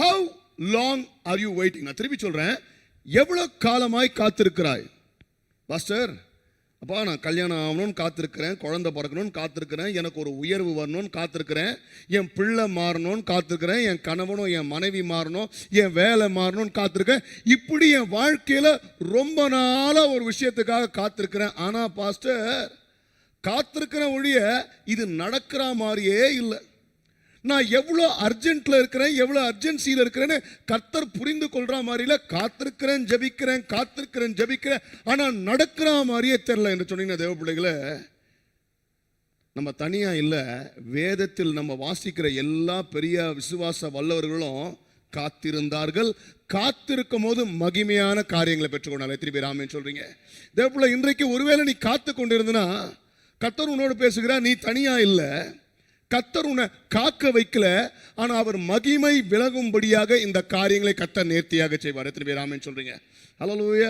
How long are you waiting நான் திருப்பி சொல்கிறேன் எவ்வளோ காலமாய் காத்திருக்கிறாய்? பாஸ்டர் அப்பா நான் கல்யாணம் ஆகணும்னு காத்திருக்கிறேன் குழந்தை பிறக்கணும்னு காத்திருக்கிறேன் எனக்கு ஒரு உயர்வு வரணும்னு காத்திருக்கிறேன் என் பிள்ளை மாறணும்னு காத்திருக்கிறேன் என் கணவனும் என் மனைவி மாறணும் என் வேலை மாறணும்னு காத்திருக்கேன் இப்படி என் வாழ்க்கையில் ரொம்ப நாளாக ஒரு விஷயத்துக்காக காத்திருக்கிறேன். ஆனால் பாஸ்டர் காத்திருக்கிற ஒழிய இது நடக்கிற மாதிரியே இல்லை. நான் எவ்வளோ அர்ஜென்ட்ல இருக்கிறேன் எவ்வளோ அர்ஜென்சியில் இருக்கிறேன்னு கர்த்தர் புரிந்து கொள்ற மாதிரில காத்திருக்கிறேன் ஜெபிக்கிறேன் காத்திருக்கிறேன் ஜெபிக்கிறேன். ஆனால் நடக்கிற மாதிரியே தெரில என்று சொன்னீங்கன்னா தேவ நம்ம தனியாக இல்லை வேதத்தில் நம்ம வாசிக்கிற எல்லா பெரிய விசுவாச வல்லவர்களும் காத்திருந்தார்கள். காத்திருக்கும் போது மகிமையான காரியங்களை பெற்றுக்கொண்டாங்க எத்தனை பேர் ஆமேன்னு சொல்கிறீங்க தேவப்பிள்ளை இன்றைக்கு ஒருவேளை நீ காத்து கொண்டிருந்தனா கத்தர் உன்னோடு பேசுகிறா நீ தனியாக இல்லை. கத்தர் உன்னை காக்க வைக்கல ஆனா அவர் மகிமை விலகும்படியாக இந்த காரியங்களை கத்தர் நேர்த்தியாக செய்வார். எத்தனை பேர் ஆமேன்னு சொல்றீங்க? ஹalleluya